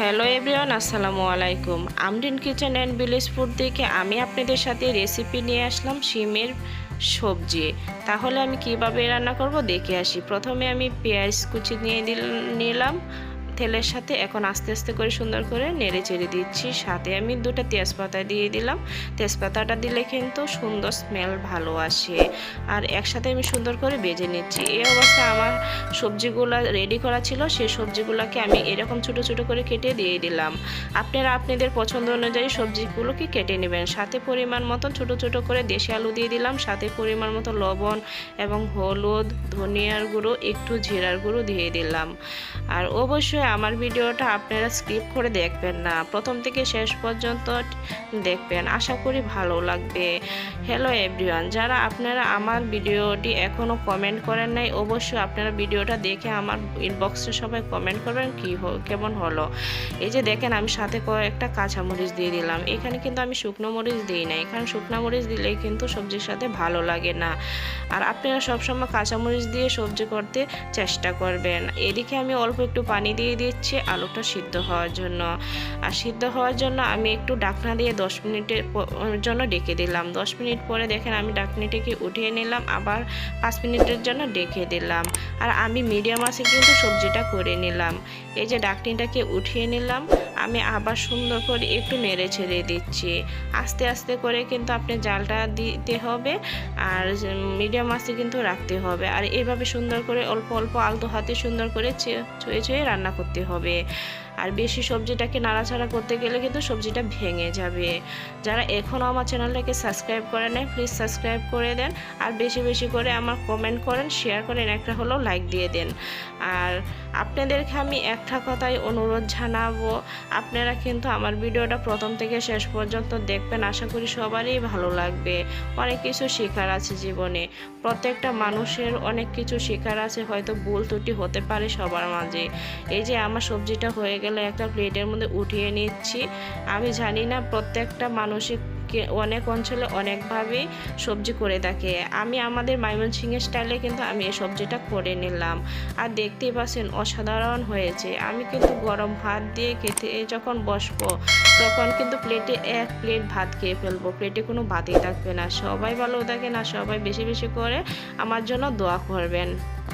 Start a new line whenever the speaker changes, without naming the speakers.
Hello everyone, আসসালামু আলাইকুম। Amrin kitchen and village food থেকে আমি আপনাদের সাথে রেসিপি নিয়ে আসলাম শিমের সবজি। তাহলে আমি কীভাবে রান্না করব দেখে আসি। প্রথমে আমি পেঁয়াজ কুচি নিয়ে নিলাম। তেলের সাথে এখন আস্তে আস্তে করে সুন্দর করে নেড়ে চেড়ে দিচ্ছি। সাথে আমি দুটো তেজপাতা দিয়ে দিলাম। তেজপাতাটা দিলে কিন্তু সুন্দর স্মেল ভালো আসে। আর একসাথে আমি সুন্দর করে বেজে নিচ্ছি। এই অবস্থায় আমার সবজিগুলো রেডি করা ছিল, সেই সবজিগুলোকে আমি এরকম ছোট ছোট করে কেটে দিয়ে দিলাম। আপনারা আপনাদের পছন্দ অনুযায়ী সবজিগুলোকে কেটে নেবেন। সাথে পরিমাণ মতো ছোট ছোট করে দেশি আলু দিয়ে দিলাম। সাথে পরিমাণ মতো লবণ এবং হলুদ, ধনিয়ার গুঁড়ো, একটু জিরার গুঁড়ো দিয়ে দিলাম। আর অবশ্যই আমার ভিডিওটা আপনারা স্কিপ করে দেখবেন না। প্রথম থেকে শেষ পর্যন্ত দেখবেন। আশা করি ভালো লাগবে। হ্যালো এভরিওয়ান যারা আপনারা আমার ভিডিওটি এখনও কমেন্ট করেন নাই, অবশ্যই আপনারা ভিডিওটা দেখে আমার ইনবক্সে সবাই কমেন্ট করবেন কি কেমন হলো। এই যে দেখেন, আমি সাথে কয়েকটা কাঁচামরিচ দিয়ে দিলাম। এখানে কিন্তু আমি শুকনো মরিচ দিই না এখানে শুকনো মরিচ দিলেই কিন্তু সবজির সাথে ভালো লাগে না। আর আপনারা সবসময় কাঁচামরিচ দিয়ে সবজি করতে চেষ্টা করবেন। এদিকে আমি অল্প একটু পানি দিয়ে দিচ্ছি আলুটা সিদ্ধ হওয়ার জন্য। আর সিদ্ধ হওয়ার জন্য আমি একটু ডাকনা দিয়ে দশ মিনিটের জন্য ডেকে দিলাম। দশ মিনিট পরে দেখেন আমি ডাকনিটিকে উঠিয়ে নিলাম, আবার পাঁচ মিনিটের জন্য ডেকে দিলাম। আর আমি মিডিয়াম আছে কিন্তু সবজিটা করে নিলাম। এই যে ডাকনিটাকে উঠিয়ে নিলাম, আমি আবার সুন্দর করে একটু নেড়ে ছেড়ে দিচ্ছি। আস্তে আস্তে করে কিন্তু আপনি জালটা দিতে হবে আর মিডিয়াম আঁচে কিন্তু রাখতে হবে। আর এইভাবে সুন্দর করে অল্প অল্প আলতো হাতে সুন্দর করে চুয়ে চুয়ে রান্না করতে হবে। আর বেশি সবজিটাকে নাড়াচাড়া করতে গেলে কিন্তু সবজিটা ভেঙে যাবে। যারা এখনও আমার চ্যানেলটাকে সাবস্ক্রাইব করে নেয় প্লিজ সাবস্ক্রাইব করে দেন। আর বেশি বেশি করে আমার কমেন্ট করেন শেয়ার করেন, একটা হলেও লাইক দিয়ে দেন। আর আপনাদেরকে আমি একটা কথাই অনুরোধ জানাব, আপনারা কিন্তু আমার ভিডিওটা প্রথম থেকে শেষ পর্যন্ত দেখবেন, আশা করি সবারই ভালো লাগবে। অনেক কিছু শেখার আছে জীবনে, প্রত্যেকটা মানুষের অনেক কিছু শেখার আছে, হয়তো ভুল ত্রুটি হতে পারে সবার মাঝে। এই যে আমার সবজিটা হয়ে গেলে একটা প্লেটের মধ্যে উঠিয়ে নিচ্ছি। আমি জানি না প্রত্যেকটা মানুষের কে- অনেক অঞ্চলে অনেকভাবেই সবজি করে থাকে। আমি আমাদের ময়মনসিংহের স্টাইলে কিন্তু আমি এই সবজিটা করে নিলাম। আর দেখতেই পাচ্ছেন, অসাধারণ হয়েছে। আমি কিন্তু গরম ভাত দিয়ে খেতে যখন বসবো, তখন কিন্তু প্লেটে এক প্লেট ভাত খেয়ে ফেলব। প্লেটে কোনো ভাতই থাকবে না। সবাই ভালো থাকেন আর সবাই বেশি বেশি করে আমার জন্য দোয়া করবেন।